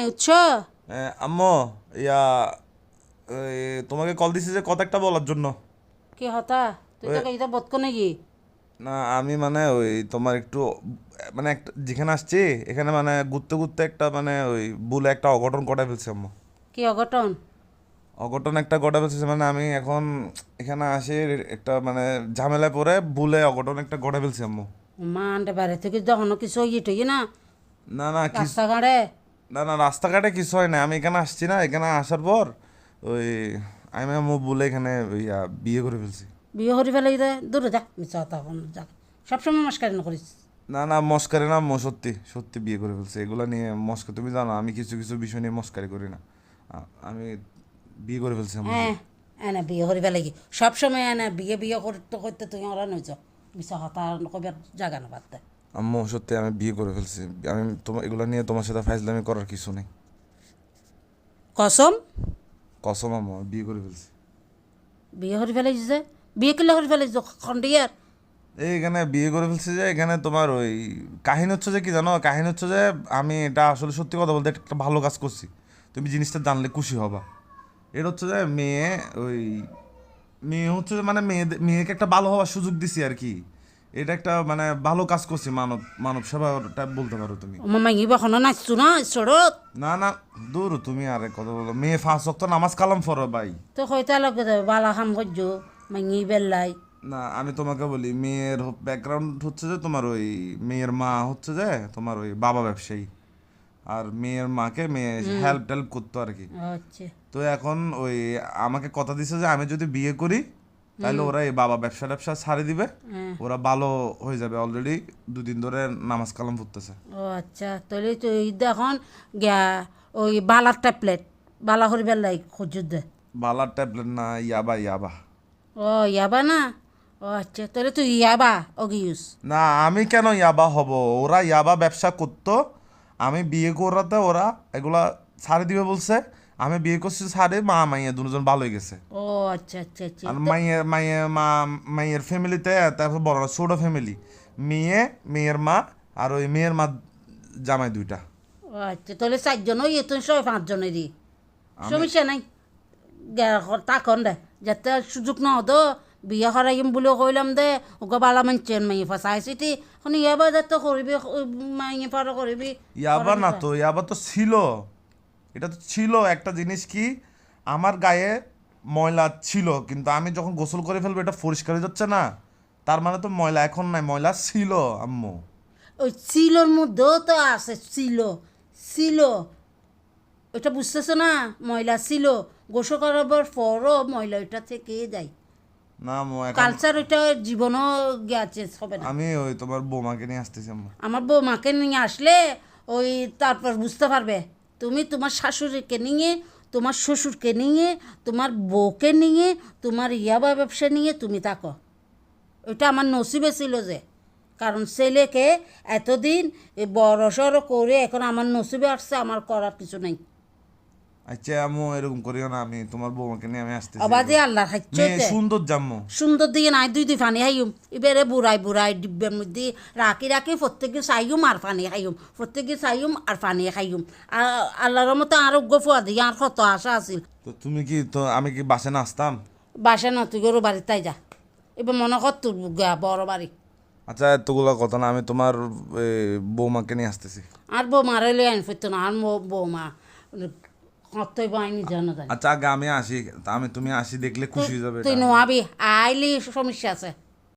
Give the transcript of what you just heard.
এ, আম্মু ইয়া তোমাকে কল দিছি যে কথা একটা বলার জন্য। কি হতা তুই তো এটা বতক নাকি? না আমি মানে ওই তোমার একটু মানে একটা যেখানে আসছি এখানে মানে ঘুরতে ঘুরতে একটা মানে ওই বুলে একটা অঘটন ঘটাই ফেলছে আম্মু। কি অঘটন? অঘটন একটা ঘটা ফেলছে মানে আমি এখন এখানে আসি একটা মানে ঝামেলায় পড়ে বুলে অঘটন একটা ঘটা ফেলছি আম্মু। মা আনতে পারে থেকে যখন কিছু ইয়ে টই না? না না রাস্তাঘাটে? না না রাস্তাঘাটে কিছু হয় না আমি এখানে আসছি না এখানে আসার পর ওই আমি আম্মু বলে এখানে ইয়া বিয়ে করে ফেলছি। বিয়ে হরি ফেলে দে দূরে যা মিছা কথা যা। সবসময় মাস্কারি না করিস? না না মস্কারি না মো সত্যি সত্যি বিয়ে করে ফেলছে। এগুলো নিয়ে মস্কা তুমি জানো আমি কিছু কিছু বিষয় নিয়ে মস্কারি করি না। আমি বিয়ে করে ফেলছি। হ্যাঁ এনে বিয়ে হরি ফেলে কি? সবসময় এনে বিয়ে বিয়ে করতে করতে তুই ওরা নইছ মিছা কথা কবার জাগা না বাদ দে। আম্মু সত্যি আমি বিয়ে করে ফেলছি। আমি তোমার এগুলো নিয়ে তোমার সাথে ফাইজলামি করার কিছু নেই। কসম? কসম আম্মু আমি বিয়ে করে ফেলছি। বিয়ে হরি ফেলাইছিস যে? বিয়ে কিলে হরি ফেলাইছ খন্ডিয়ার? এই এখানে বিয়ে করে ফেলছি যে এখানে তোমার ওই কাহিনী হচ্ছে যে কি জানো? কাহিনী হচ্ছে যে আমি এটা আসলে সত্যি কথা বলতে একটা ভালো কাজ করছি। তুমি জিনিসটা জানলে খুশি হবা। এটা হচ্ছে যে মেয়ে ওই মেয়ে হচ্ছে যে মানে মেয়ে মেয়েকে একটা ভালো হওয়ার সুযোগ দিছি আর কি। এটা একটা মানে ভালো কাজ করছি মানব মানব সেবাটা বলতে পারো তুমি। আমার মাইগি বাখনো নাচছো না ঈশ্বরত না না দূর তুমি আরে কথা বলো। মেয়ে ফাঁস তো নামাজ কালাম ফরো ভাই। তো হয়তো লগে যাবে বালা খাম করছ মাইগি বেল্লাই না আমি তোমাকে বলি মেয়ের ব্যাকগ্রাউন্ড হচ্ছে যে তোমার ওই মেয়ের মা হচ্ছে যে তোমার ওই বাবা ব্যবসায়ী। আর মেয়ের মাকে মেয়ে হেল্প টেল্প করতো আর কি। আচ্ছা। তো এখন ওই আমাকে কথা দিছে যে আমি যদি বিয়ে করি তাহলে ওরা এই বাবা ব্যবসা ট্যাবসা ছাড়ি দিবে হ্যাঁ। ওরা ভালো হয়ে যাবে অলরেডি দুদিন ধরে নামাজ কালাম পড়তেছে। ও আচ্ছা তাহলে তো এখন গিয়া ওই বালার ট্যাবলেট বালা হরি বেল্লাই খুঁজুর দে। বালার ট্যাবলেট না ইয়াবা ইয়াবা। ও ইয়াবা না? ও আচ্ছা তাহলে তুই ইয়াবা ইউজ না আমি কেন ইয়াবা হব? ওরা ইয়াবা ব্যবসা করতো আমি বিয়ে করাতে ওরা এগুলা ছাড়ি দিবে বলছে। আমি বিয়ে করছি ছাড়ে মা মাইয়া দুজন ভালো হয়ে গেছে। ও আচ্ছা আচ্ছা আচ্ছা। আর মাইয়ের মাইয়ের মা মাইয়ের ফ্যামিলিতে তারপর বড় ছোট ফ্যামিলি মেয়ে মেয়ের মা আর ওই মেয়ের মা জামাই দুইটা। আচ্ছা তাহলে চারজন ওই তুই ছয় পাঁচজনেরই। সমস্যা নাই। তাকন দে যাতে সুযোগ ন হতো বিয়া করাইম বুলি কইলাম দে ওকে বালা মানছেন মাই ফাঁসাই চিটি এখন ইয়াবা যাতে করবি মাই পারা করবি। ইয়াবা না তো ইয়াবা তো ছিল। এটা তো ছিল একটা জিনিস কি আমার গায়ে ময়লা ছিল কিন্তু আমি যখন গোসল করে ফেলব এটা পরিষ্কার হয়ে যাচ্ছে না। তার মানে তো ময়লা এখন নাই ময়লা ছিল আম্মু। ওই সিলোর মধ্যেও তো আছে ছিল ছিল। ওইটা বুঝতেছো না? ময়লা ছিল। গোসল করাবার পরও ময়লা ওইটা থেকে যায়। না কালচার ওইটা জীবনও গেছে হবে না। আমি ওই তোমার বৌমাকে নিয়ে আসতেছি আম্মু। আমার বৌমাকে নিয়ে আসলে ওই তারপর বুঝতে পারবে। তুমি তোমার শাশুড়িকে নিয়ে, তোমার শ্বশুরকে নিয়ে, তোমার বউকে নিয়ে, তোমার ইয়াবা ব্যবসা নিয়ে তুমি থাকো। ওইটা আমার নসিবে ছিল যে, কারণ ছেলেকে এতদিন বড় সড়ো করে এখন আমার নসিবে আসছে, আমার করার কিছু নেই। আচ্ছা আম্মু এরকম করিও না আমি তোমার বৌমাকে নিয়ে আমি আসতেছি। আবাদে আল্লাহ মেয়ে সুন্দর জাম্মু। সুন্দর দিকে নাই দুই দুই পানি খাইম এবারে বুড়াই বুড়াই ডিব্বের মধ্যে রাখি রাখি প্রত্যেকে চাইম আর পানি খাইম প্রত্যেকে চাইম আর পানি খাইম আল্লাহর মতো আরোগ্য ফুয়া দিয়ে আর কত আশা আছিল তো তুমি কি তো আমি কি বাসে নাচতাম? বাসে না তুই গরু বাড়ির তাই যা। এবার মনে কর তোর গা বড় বাড়ি। আচ্ছা এতগুলো কথা না আমি তোমার বৌমাকে নিয়ে আসতেছি। আর বৌমা রেলে আইন ফিরতো না আর বৌমা কতই বাইনি জানো আচ্ছা আগে আমি আসি আমি তুমি আসি দেখলে খুশি হয়ে যাবে তুই। নোয়াবি আইলি সমস্যা আছে